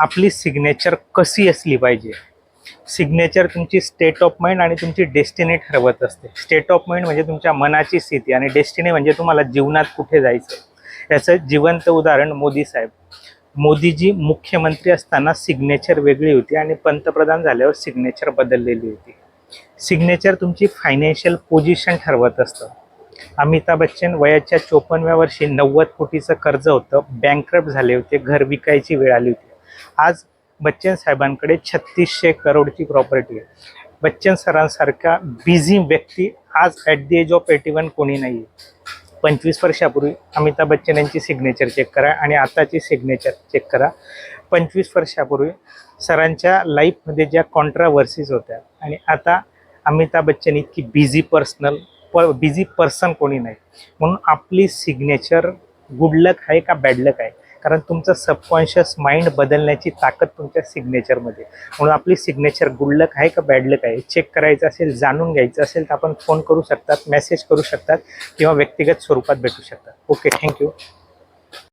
आपली सिग्नेचर कशी असली पाहिजे? सिग्नेचर तुमची स्टेट ऑफ माइंड आणि तुमची डेस्टिनी ठरवत असते. स्टेट ऑफ माइंड म्हणजे तुमच्या मनाची स्थिती आणि डेस्टिनी म्हणजे तुम्हाला जीवनात कुठे जायचं. याचं जिवंत उदाहरण मोदी साहेब. मोदीजी मुख्यमंत्री असताना सिग्नेचर वेगळी होती आणि पंतप्रधान झाल्यावर सिग्नेचर बदललेली होती. सिग्नेचर तुमची फायनान्शियल पोझिशन ठरवत असतं. अमिताभ बच्चन वयाच्या चोपन्नव्या वर्षी नव्वद कोटीचं कर्ज होतं. बँकरप्ट झाले होते. घर विकायची वेळ आली होती. आज बच्चन साहेबांकडे छत्तीसशे करोडची प्रॉपर्टी आहे. बच्चन सरांसारखा बिझी व्यक्ती आज at the age of eighty one कोणी नाही आहे पंचवीस वर्षापूर्वी अमिताभ बच्चन यांची सिग्नेचर चेक करा आणि आताची सिग्नेचर चेक करा. पंचवीस वर्षापूर्वी सरांच्या लाईफमध्ये ज्या कॉन्ट्रावर्सीज होत्या आणि आता अमिताभ बच्चन इतकी बिझी पर्सनल प बिझी पर्सन कोणी नाही. म्हणून आपली सिग्नेचर गुड लक आहे का बॅड लक आहे? कारण तुमचं सबकॉन्शियस माइंड बदलण्याची ताकद तुमच्या सिग्नेचरमध्ये म्हणून आपली सिग्नेचर गुडलक आहे का बॅडलक आहे चेक करायचं असेल जाणून घ्यायचं असेल तर आपण फोन करू शकतात मेसेज करू शकतात किंवा व्यक्तिगत स्वरूपात भेटू शकतात. Okay thank you